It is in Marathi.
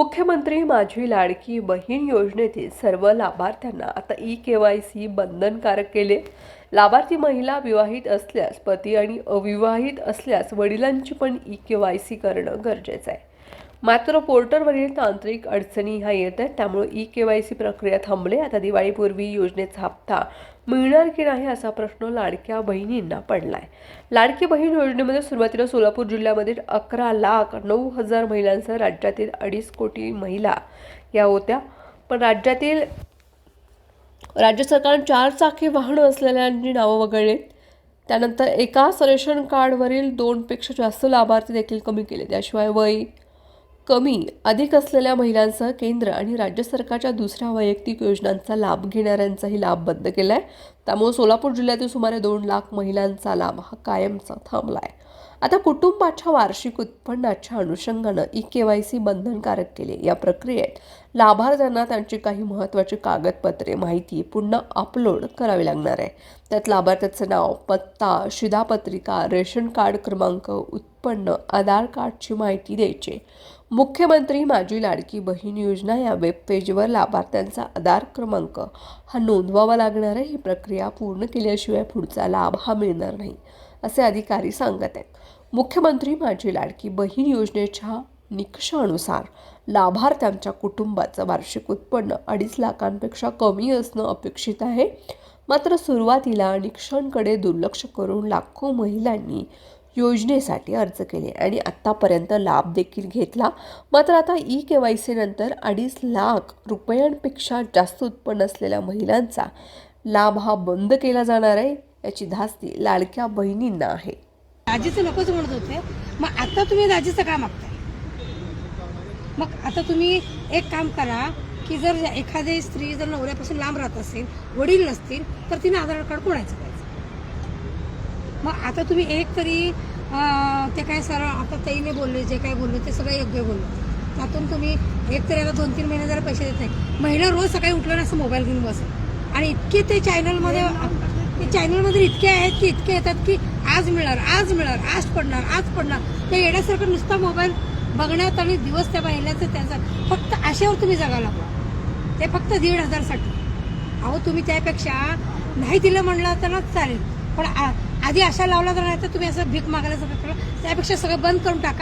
मुख्यमंत्री माझी लाडकी बहीण योजनेतील सर्व लाभार्थ्यांना आता ई के वाय सी बंधनकारक केले. लाभार्थी महिला विवाहित असल्यास पती आणि अविवाहित असल्यास वडिलांची पण ई के वाय सी करणं गरजेचं आहे. मात्र पोर्टलवरील तांत्रिक अडचणी ह्या येत आहेत. त्यामुळे ई के वाय सी प्रक्रिया थांबले. आता दिवाळीपूर्वी योजनेचा हप्ता मिळणार की नाही असा प्रश्न लाडक्या बहिणींना पडलाय. लाडकी बहीण योजनेमध्ये सुरुवातीला सोलापूर जिल्ह्यामध्ये अकरा लाख नऊ हजार महिलांसह राज्यातील अडीच कोटी महिला या होत्या. पण राज्यातील राज्य सरकारने चार चाकी वाहनं असलेल्यांची नावं वगळली. त्यानंतर एकाच रेशन कार्डवरील दोनपेक्षा जास्त लाभार्थी देखील कमी केले. त्याशिवाय वय कमी अधिक असलेल्या महिलांसह केंद्र आणि राज्य सरकारच्या दुसऱ्या वैयक्तिक योजनांचा लाभ घेणाऱ्यांचाही लाभ बंद केला आहे त्यामुळे सोलापूर जिल्ह्यातील सुमारे दोन लाख महिलांचा लाभ हा कायमचा थांबला आहे आता कुटुंबाच्या वार्षिक उत्पन्नाच्या अनुषंगानं ई के वाय सी बंधनकारक केले. या प्रक्रियेत लाभार्थ्यांना त्यांची काही महत्त्वाची कागदपत्रे माहिती पुन्हा अपलोड करावी लागणार आहे. त्यात लाभार्थ्याचं नाव पत्ता शिधापत्रिका रेशन कार्ड क्रमांक उत्पन्न आधार कार्डची माहिती द्यायची. मुख्यमंत्री माझी लाडकी बहीण योजना या वेब पेजवर लाभार्थ्यांचा आधार क्रमांक हा नोंदवावा लागणार आहे. ही प्रक्रिया पूर्ण केल्याशिवाय पुढचा लाभ हा मिळणार नाही असे अधिकारी सांगत आहेत. मुख्यमंत्री माझी लाडकी बहीण योजनेच्या निकषानुसार लाभार्थ्यांच्या कुटुंबाचं वार्षिक उत्पन्न अडीच लाखांपेक्षा कमी असणं अपेक्षित आहे. मात्र सुरुवातीला निकषांकडे दुर्लक्ष करून लाखो महिलांनी योजनेसाठी अर्ज केले आणि आत्तापर्यंत लाभ देखील घेतला. मात्र आता ई के वाय सीनंतर अडीच लाख रुपयांपेक्षा जास्त उत्पन्न असलेल्या महिलांचा लाभ हा बंद केला जाणार आहे याची धास्ती लाडक्या बहिणींना आहे. दाजीचं नकोच म्हणत होते. मग आता तुम्ही दाजीचं का मागताय. मग आता तुम्ही एक काम करा की जर एखादी स्त्री जर नवऱ्यापासून लांब राहत असेल वडील नसतील तर तिने आधार कार्ड कोणाचं पाहिजे? मग आता तुम्ही एक तरी ते काय सर आता ताईने बोलले जे काय बोलले ते सगळं योग्य बोलले. त्यातून तुम्ही एक तरी आता दोन तीन महिने जरा पैसे देत नाही. महिला रोज सकाळी उठलं ना असं मोबाईल घेऊन बसेल आणि इतके ते चॅनलमध्ये ते चॅनलमध्ये इतके आहेत की इतके येतात की आज मिळणार आज मिळणार आज पडणार आज पडणार. ते येण्यासारखं नुसता मोबाईल बघण्यात आणि दिवस त्या पाहिल्याचं त्यांचा फक्त आशेवर तुम्ही जगायला हवं ते फक्त दीड हजारसाठी. अहो तुम्ही त्यापेक्षा नाही दिलं म्हणलं तर ना चालेल. पण आ- आधी आशा लावला तर नाही तर तुम्ही असं भीक मागायला त्यापेक्षा सगळं बंद करून टाका.